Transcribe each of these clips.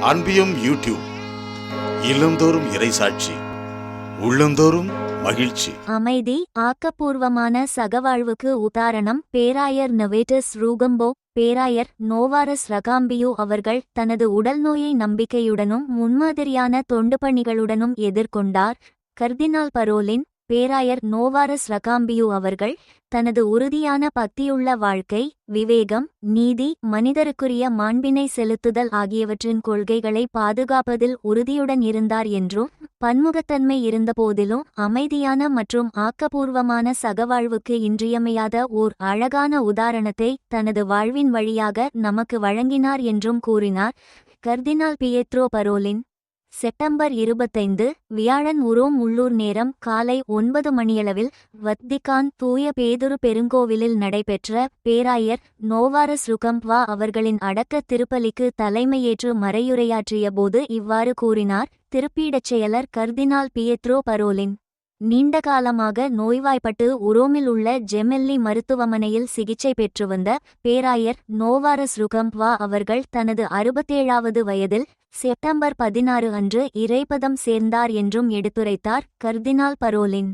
அன்பியும் YouTube இல்லந்தோறும் இறைசாட்சி உள்ளந்தோறும் மகிழ்ச்சி. அமைதி ஆக்கப்பூர்வமான சகவாழ்வுக்கு உதாரணம் பேராயர் நவேட்டஸ் ரூகம்போ பேராயர் நோவாரஸ் ரகாம்பியோ அவர்கள் தனது உடல்நோயை நம்பிக்கையுடனும் முன்மாதிரியான தொண்டு பணிகளுடனும் எதிர்கொண்டார். கர்தினால் பரோலின் பேராயர் நோவாரஸ் ரகாம்பியூ அவர்கள் தனது உறுதியான பக்தியுள்ள வாழ்க்கை விவேகம் நீதி மனிதருக்குரிய மாண்பினை செலுத்துதல் ஆகியவற்றின் கொள்கைகளை பாதுகாப்பதில் உறுதியுடன் இருந்தார் என்றும் பன்முகத்தன்மை இருந்தபோதிலும் அமைதியான மற்றும் ஆக்கப்பூர்வமான சகவாழ்வுக்கு இன்றியமையாத ஓர் அழகான உதாரணத்தை தனது வாழ்வின் வழியாக நமக்கு வழங்கினார் என்றும் கூறினார். கர்தினால் பியேத்ரோ பரோலின் செப்டம்பர் இருபத்தைந்து வியாழன் உரோம் உள்ளூர் நேரம் காலை ஒன்பது மணியளவில் வத்திகான் தூய பேதுரு பெருங்கோவிலில் நடைபெற்ற பேராயர் நோவாரஸ் ருகம்ப்வா அவர்களின் அடக்க திருப்பலிக்கு தலைமையேற்று மறையுரையாற்றிய போது இவ்வாறு கூறினார். திருப்பீடச் செயலர் கர்தினால் பியத்ரோ பரோலின் நீண்ட காலமாக நோய்வாய்ப்பட்டு உரோமில் உள்ள ஜெமெல்லி மருத்துவமனையில் சிகிச்சை பெற்று வந்த பேராயர் நோவாரஸ் ருகம்ப்வா அவர்கள் தனது அறுபத்தேழாவது வயதில் செப்டம்பர் பதினாறு அன்று இறைபதம் சேர்ந்தார் என்றும் எடுத்துரைத்தார் கர்தினால் பரோலின்.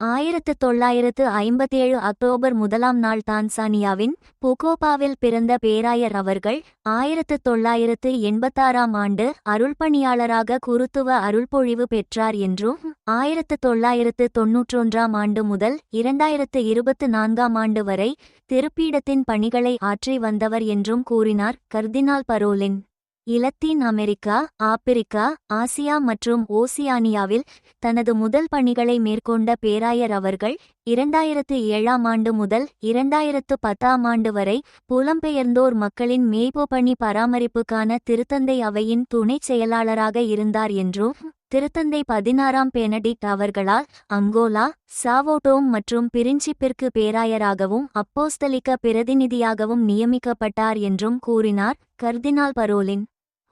ஆயிரத்து தொள்ளாயிரத்து ஐம்பத்தேழு அக்டோபர் முதலாம் நாள் தான்சானியாவின் புகோபாவில் பிறந்த பேராயர் அவர்கள் ஆயிரத்து தொள்ளாயிரத்து எண்பத்தாறாம் ஆண்டு அருள்பணியாளராக குருத்துவ அருள்பொழிவு பெற்றார் என்றும் ஆயிரத்து தொள்ளாயிரத்து தொன்னூற்றொன்றாம் ஆண்டு முதல் இரண்டாயிரத்து இருபத்து நான்காம் ஆண்டு வரை திருப்பீடத்தின் பணிகளை ஆற்றி வந்தவர் என்றும் கூறினார் கர்தினால் Parolin. Latin America Africa Asia மற்றும் ஓசியானியாவில் தனது முதல் பணிகளை மேற்கொண்ட பேராயர் அவர்கள் இரண்டாயிரத்து ஏழாம் ஆண்டு முதல் இரண்டாயிரத்து பத்தாம் ஆண்டு வரை புலம்பெயர்ந்தோர் மக்களின் மேய்ப்பு பணி பராமரிப்புக்கான திருத்தந்தை அவையின் துணைச் செயலாளராக இருந்தார் என்றும் திருத்தந்தை பதினாறாம் பெனடிக்ட் அவர்களால் அங்கோலா சாவோட்டோம் மற்றும் பிரின்சிப்பிற்கு பேராயராகவும் அப்போஸ்தலிக்க பிரதிநிதியாகவும் நியமிக்கப்பட்டார் என்றும் கூறினார் கர்தினால் பரோலின்.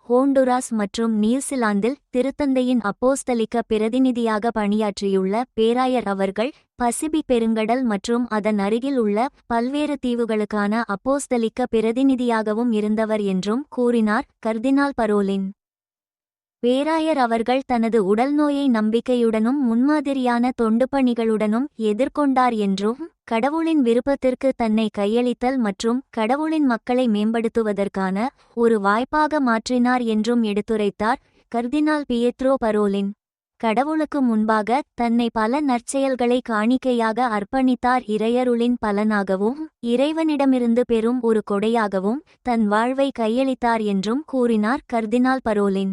ஹோண்டுராஸ் மற்றும் நியூசிலாந்தில் திருத்தந்தையின் அப்போஸ்தலிக்க பிரதிநிதியாக பணியாற்றியுள்ள பேராயர் அவர்கள் பசிபி பெருங்கடல் மற்றும் அதன் அருகில் உள்ள பல்வேறு தீவுகளுக்கான அப்போஸ்தலிக்க பிரதிநிதியாகவும் இருந்தவர் என்றும் கூறினார் கர்தினால் பரோலின். பேராயர் அவர்கள் தனது உடல்நோயை நம்பிக்கையுடனும் முன்மாதிரியான தொண்டு பணிகளுடனும் எதிர்கொண்டார் என்றும் கடவுளின் விருப்பத்திற்கு தன்னை கையளித்தல் மற்றும் கடவுளின் மக்களை மேம்படுத்துவதற்கான ஒரு வாய்ப்பாக மாற்றினார் என்றும் எடுத்துரைத்தார் கர்தினால் பியத்ரோ பரோலின். கடவுளுக்கு முன்பாக தன்னை பல நற்செயல்களை காணிக்கையாக அர்ப்பணித்தார் இறையருளின் பலனாகவும் இறைவனிடமிருந்து பெறும் ஒரு கொடையாகவும் தன் வாழ்வை கையளித்தார் என்றும் கூறினார் கர்தினால் பரோலின்.